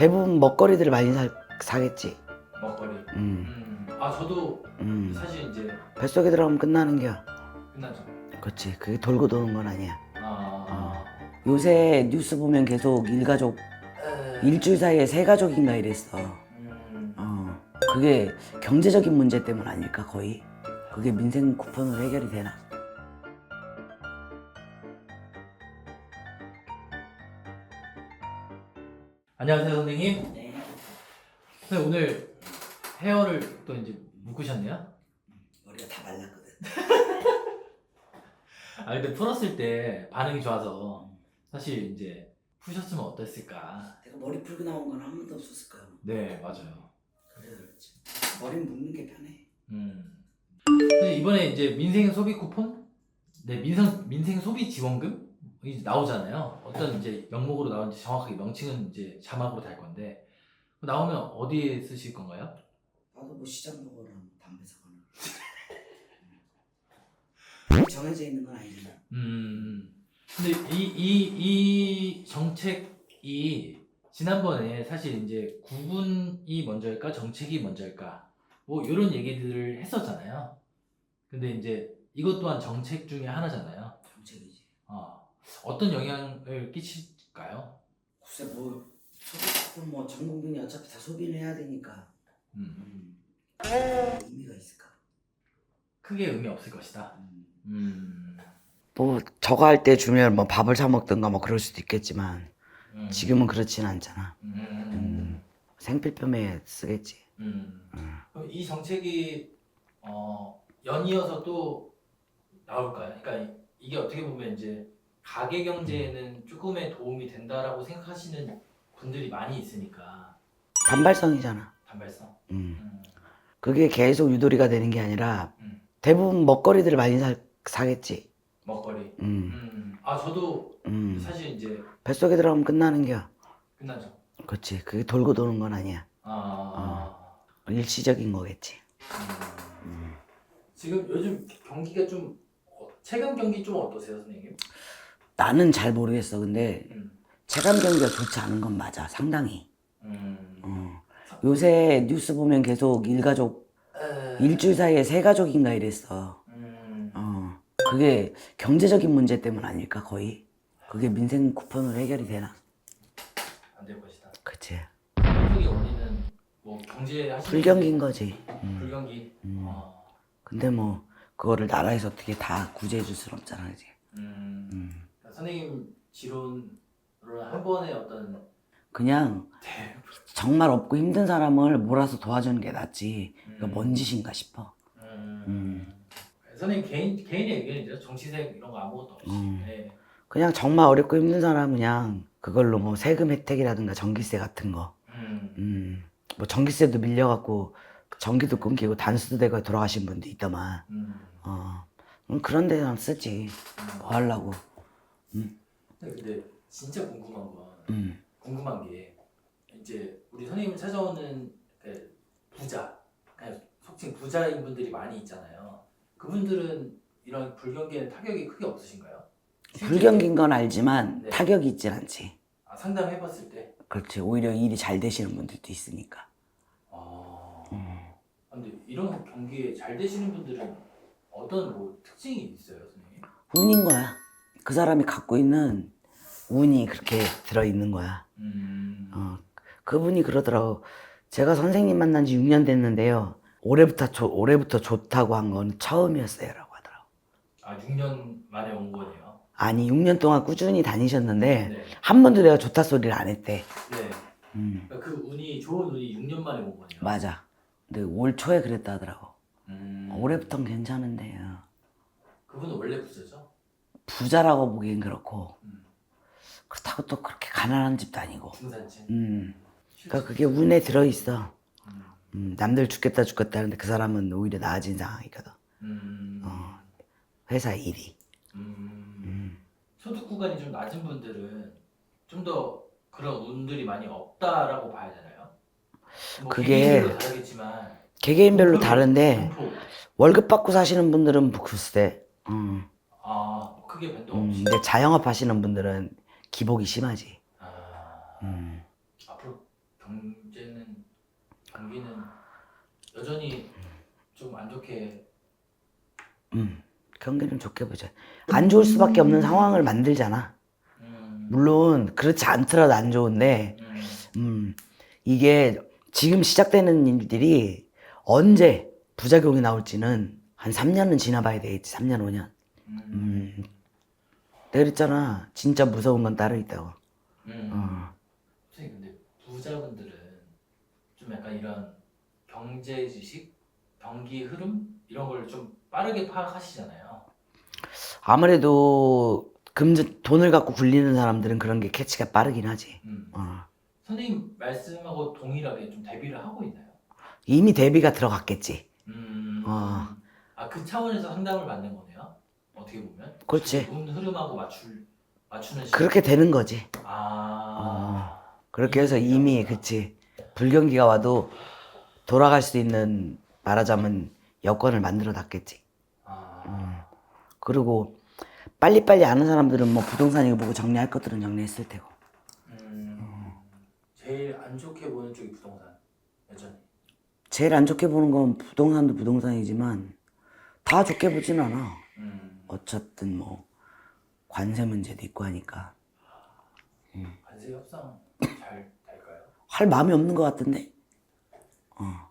대부분 먹거리들을 많이 사, 사겠지. 먹거리. 음, 음. 아 저도 음. 사실 이제 뱃속에 들어가면 끝나는 겨. 끝나죠. 그렇지. 그게 돌고 도는 건 아니야. 아. 요새 뉴스 보면 계속 일가족 에... 일주일 사이에 세 가족인가 이랬어. 음. 어. 그게 경제적인 문제 때문 아닐까 거의. 그게 민생 쿠폰으로 해결이 되나? 안녕하세요 선생님. 네. 선생님 오늘 헤어를 또 이제 묶으셨네요. 머리가 다 말랐거든. 아 근데 풀었을 때 반응이 좋아서 사실 이제 푸셨으면 어땠을까. 내가 머리 풀고 나온 건 한 번도 없었을 거야. 네 맞아요. 그래서 그렇지. 머리 묶는 게 편해. 음. 이번에 이제 민생 소비 쿠폰, 네 민생 민생 소비 지원금 이 나오잖아요. 어떤 이제 명목으로 나오는지 정확하게 명칭은 이제 자막으로 달 건데 나오면 어디에 쓰실 건가요? 나도 뭐 시장 보거나 담배 사거나. 정해져 있는 건 아니잖아. 음. 근데 이 이 이 정책이 지난번에 사실 이제 구분이 먼저일까 정책이 먼저일까 뭐 이런 얘기들을 했었잖아요. 근데 이제 이것 또한 정책 중에 하나잖아요. 어, 어떤 영향을 끼칠까요? 글쎄 뭐 소비 뭐전 국민이 어차피 다 소비를 해야 되니까 음, 음. 의미가 있을까? 크게 의미 없을 것이다. 음. 음, 뭐 저거 할 때 주면 뭐 밥을 사 먹든가 뭐 그럴 수도 있겠지만 음, 지금은 그렇진 않잖아. 음, 생필품에 쓰겠지. 음. 음. 그럼 이 정책이 어, 연이어서 또 나올까요? 그러니까 이- 이게 어떻게 보면 이제 가계 경제에는 조금의 도움이 된다라고 생각하시는 분들이 많이 있으니까 단발성이잖아. 단발성. 음. 음, 그게 계속 유도리가 되는 게 아니라 음. 대부분 먹거리들을 많이 사, 사겠지. 먹거리. 음. 음, 아 저도 음. 사실 이제 뱃속에 들어가면 끝나는 겨. 끝나죠. 그렇지. 그게 돌고 도는 건 아니야. 아, 일시적인 거겠지. 음. 음. 지금 요즘 경기가 좀 어, 최근 경기 좀 어떠세요, 선생님? 나는 잘 모르겠어. 근데 음. 체감 경기가 좋지 않은 건 맞아. 상당히. 음. 어. 요새 뉴스 보면 계속 일가족 에... 일주일 사이에 세 가족인가 이랬어. 음. 어. 그게 경제적인 문제 때문 아닐까 거의. 그게 민생 쿠폰으로 해결이 되나? 안 될 것이다. 그치. 불경기 뭐 경제 하시는 불경기인 거지. 음. 불경기. 음. 어. 근데 뭐 그거를 나라에서 어떻게 다 구제해 줄 수는 없잖아, 그지? 음. 음. 선생님 지론으로 한 번에 어떤 그냥 대. 정말 없고 힘든 사람을 몰아서 도와주는 게 낫지. 이거 음. 뭔 짓인가 싶어. 음. 음. 선생님 개인 개인의 의견이죠. 정치색 이런 거 아무것도 없이. 음. 네. 그냥 정말 어렵고 힘든 사람은 그냥 그걸로 뭐 세금 혜택이라든가 전기세 같은 거. 음. 음. 뭐 전기세도 밀려갖고 전기도 끊기고 단수도 되고 돌아가신 분도 있더만. 음. 어. 음, 그런 데는 쓰지. 뭐 하려고. 근데, 근데 진짜 궁금한 건 음. 궁금한 게 이제 우리 선생님을 찾아오는 그 부자, 그냥 속칭 부자인 분들이 많이 있잖아요. 그분들은 이런 불경기에는 타격이 크게 없으신가요? 불경기인 건 알지만 네. 타격이 있진 않지. 아, 상담해봤을 때. 그렇지. 오히려 일이 잘 되시는 분들도 있으니까. 아. 음. 근데 이런 경기에 잘 되시는 분들은 어떤 뭐 특징이 있어요, 선생님? 운인 거야. 그 사람이 갖고 있는 운이 그렇게 들어있는 거야. 음. 어, 그분이 그러더라고. 제가 선생님 만난 지 6년 됐는데요. 올해부터, 좋- 올해부터 좋다고 한 건 처음이었어요. 라고 하더라고. 아, 6년 만에 온 거네요. 아니, 6년 동안 꾸준히 다니셨는데, 네. 한 번도 내가 좋다 소리를 안 했대. 네. 음, 그러니까 그 운이 좋은 운이 6년 만에 온 거네요. 맞아. 근데 올 초에 그랬다 하더라고. 음. 올해부터는 괜찮은데요. 그분은 원래 부자죠? 부자라고 보기엔 그렇고, 음. 그렇다고 또 그렇게 가난한 집도 아니고. 중산층. 음, 그러니까 그게 운에 들어있어. 음. 음, 남들 죽겠다 죽겠다 하는데 그 사람은 오히려 나아진 상황이거든. 음. 어. 회사 일이. 음. 음. 소득 구간이 좀 낮은 분들은 좀 더 그런 운들이 많이 없다라고 봐야 되나요? 뭐 그게- 개개인별로 다르겠지만 개개인별로 다른데 분포. 월급 받고 사시는 분들은 뭐 글쎄. 음, 아 크게 변동 음, 없이. 근데 자영업 하시는 분들은 기복이 심하지. 아 음, 앞으로 경제는 경기는 여전히 좀 안 좋게 음, 경기는 좋게 보자. 안 좋을 수밖에 없는 상황을 만들잖아. 음, 물론 그렇지 않더라도 안 좋은데, 음, 음, 이게 지금 시작되는 일들이 언제 부작용이 나올지는 한 3년은 지나봐야 되겠지. 3년, 5년. 음, 음, 내가 그랬잖아. 진짜 무서운 건 따로 있다고. 음. 어. 선생님 근데 부자분들은 좀 약간 이런 경제 지식, 경기 흐름 이런 걸 좀 빠르게 파악하시잖아요. 아무래도 금전, 돈을 갖고 굴리는 사람들은 그런 게 캐치가 빠르긴 하지. 음. 어. 선생님 말씀하고 동일하게 좀 대비를 하고 있나요? 이미 대비가 들어갔겠지. 음. 어. 아그 차원에서 상담을 받는 거네요. 어떻게 보면. 그렇지. 운 흐름하고 맞출 맞추는 시. 그렇게 되는 거지. 아. 그렇게 해서 이미 그치 불경기가 와도 돌아갈 수 있는 말하자면 여건을 만들어 놨겠지. 아. 그리고 빨리빨리 아는 사람들은 뭐 부동산 이거 보고 정리할 것들은 정리했을 테고. 음. 제일 안 좋게 보는 쪽이 부동산 여전히. 제일 안 좋게 보는 건 부동산도 부동산이지만 다 좋게 보진 않아. 음. 어쨌든 뭐 관세 문제도 있고 하니까 관세 협상 잘 될까요? 할 마음이 없는 것 같던데. 어.